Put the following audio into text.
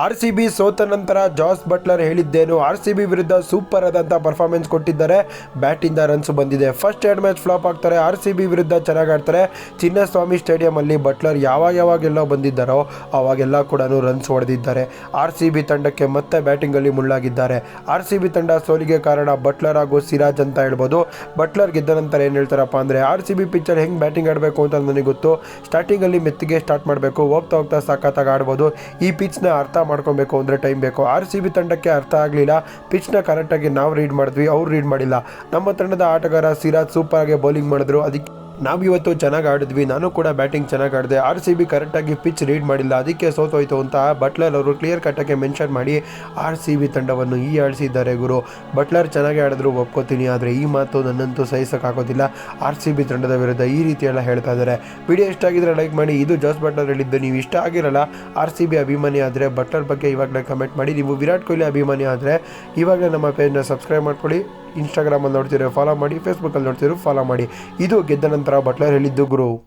R C B ಸೋತ ನಂತರ Jos Buttler ಹೇಳಿದ್ದೇನು ಆರ್ ಸಿ ಬಿ ವಿರುದ್ಧ ಸೂಪರ್ ಆದಂಥ ಪರ್ಫಾರ್ಮೆನ್ಸ್ ಕೊಟ್ಟಿದ್ದಾರೆ. ಬ್ಯಾಟಿಂದ ರನ್ಸ್ ಬಂದಿದೆ. ಫಸ್ಟ್ ಎರಡು ಮ್ಯಾಚ್ ಫ್ಲಾಪ್ ಆಗ್ತಾರೆ ಆರ್ ಸಿ ಬಿ ವಿರುದ್ಧ ಚೆನ್ನಾಗಿ ಆಡ್ತಾರೆ. ಚಿನ್ನಸ್ವಾಮಿ ಸ್ಟೇಡಿಯಮಲ್ಲಿ ಬಟ್ಲರ್ ಯಾವಾಗ ಯಾವಾಗೆಲ್ಲ ಬಂದಿದ್ದಾರೋ, ಅವಾಗೆಲ್ಲ ಕೂಡ ರನ್ಸ್ ಹೊಡೆದಿದ್ದಾರೆ. ಆರ್ ಸಿ ಬಿ ತಂಡಕ್ಕೆ ಮತ್ತೆ ಬ್ಯಾಟಿಂಗಲ್ಲಿ ಮುಳ್ಳಾಗಿದ್ದಾರೆ. ಆರ್ ಸಿ ಬಿ ತಂಡ ಸೋಲಿಗೆ ಕಾರಣ ಬಟ್ಲರ್ ಹಾಗೂ ಸಿರಾಜ್ ಅಂತ ಹೇಳ್ಬೋದು. ಬಟ್ಲರ್ ಗೆದ್ದ ನಂತರ ಏನು ಹೇಳ್ತಾರಪ್ಪ ಅಂದರೆ ಆರ್ ಸಿ ಬಿ ಪಿಚ್ಚರ್ ಹೆಂಗೆ ಬ್ಯಾಟಿಂಗ್ ಆಡಬೇಕು ಅಂತ ನನಗೆ ಗೊತ್ತು. ಸ್ಟಾರ್ಟಿಂಗಲ್ಲಿ ಮೆತ್ತಿಗೆ ಸ್ಟಾರ್ಟ್ ಮಾಡಬೇಕು, ಹೋಗ್ತಾ ಹೋಗ್ತಾ ಸಖತ್ತಾಗಿ ಆಡ್ಬೋದು. ಈ ಪಿಚ್ನ ಅರ್ಥ ಮಾಡ್ಕೊಬೇಕು ಅಂದರೆ ಟೈಮ್ ಬೇಕು. ಆರ್ ಸಿ ಬಿ ತಂಡಕ್ಕೆ ಅರ್ಥ ಆಗಲಿಲ್ಲ. ಪಿಚ್ನ ಕರೆಕ್ಟಾಗಿ ನಾವು ರೀಡ್ ಮಾಡಿದ್ವಿ, ಅವ್ರು ರೀಡ್ ಮಾಡಿಲ್ಲ. ನಮ್ಮ ತಂಡದ ಆಟಗಾರ ಸಿರಾಜ್ ಸೂಪರಾಗಿ ಬೌಲಿಂಗ್ ಮಾಡಿದ್ರು. ಅದಕ್ಕೆ ನಾವು ಇವತ್ತು ಚೆನ್ನಾಗಿ ಆಡಿದ್ವಿ, ನಾನು ಕೂಡ ಬ್ಯಾಟಿಂಗ್ ಚೆನ್ನಾಗಿ ಆಡಿದೆ. ಆರ್ ಸಿ ಬಿ ಕರೆಕ್ಟಾಗಿ ಪಿಚ್ ರೀಡ್ ಮಾಡಿಲ್ಲ, ಅದಕ್ಕೆ ಸೋತೋಯ್ತು ಅಂತ ಬಟ್ಲರ್ ಅವರು ಕ್ಲಿಯರ್ ಕಟ್ಟಾಗಿ ಮೆನ್ಷನ್ ಮಾಡಿ ಆರ್ ಸಿ ಬಿ ತಂಡವನ್ನು ಈ ಆಡಿಸಿದ್ದಾರೆ ಗುರು. ಬಟ್ಲರ್ ಚೆನ್ನಾಗಿ ಆಡಿದ್ರು, ಒಪ್ಕೋತೀನಿ, ಆದರೆ ಈ ಮಾತು ನನ್ನಂತೂ ಸಹಿಸೋಕ್ಕಾಗೋದಿಲ್ಲ ಆರ್ ಸಿ ಬಿ ತಂಡದ ವಿರುದ್ಧ ಈ ರೀತಿ ಎಲ್ಲ ಹೇಳ್ತಾ ಇದ್ದಾರೆ. ವಿಡಿಯೋ ಇಷ್ಟ ಆಗಿದ್ರೆ ಲೈಕ್ ಮಾಡಿ, ಇದು ಜಾಸ್ ಬಟ್ಲರ್ ಹೇಳಿದ್ದು, ನೀವು ಇಷ್ಟ ಆಗಿರಲ್ಲ ಆರ್ ಸಿ ಬಿ ಅಭಿಮಾನಿ ಆದರೆ ಬಟ್ಲರ್ ಬಗ್ಗೆ ಇವಾಗಲೇ ಕಮೆಂಟ್ ಮಾಡಿ. ನೀವು ವಿರಾಟ್ ಕೊಹ್ಲಿ ಅಭಿಮಾನಿ ಆದರೆ ಇವಾಗಲೇ ನಮ್ಮ ಪೇಜ್ನ ಸಬ್ಸ್ಕ್ರೈಬ್ ಮಾಡ್ಕೊಳ್ಳಿ. ಇನ್ಸ್ಟಾಗ್ರಾಮಲ್ಲಿ ನೋಡ್ತೀರೋ ಫಾಲೋ ಮಾಡಿ ಫೇಸ್ಬುಕ್ಕಲ್ಲಿ ನೋಡ್ತೀರೋ ಫಾಲೋ ಮಾಡಿ. ಇದು ಗೆದ್ದ ನಂತರ ಬಟ್ಲರ್ ಹೇಳಿದ್ದು ಗುರು.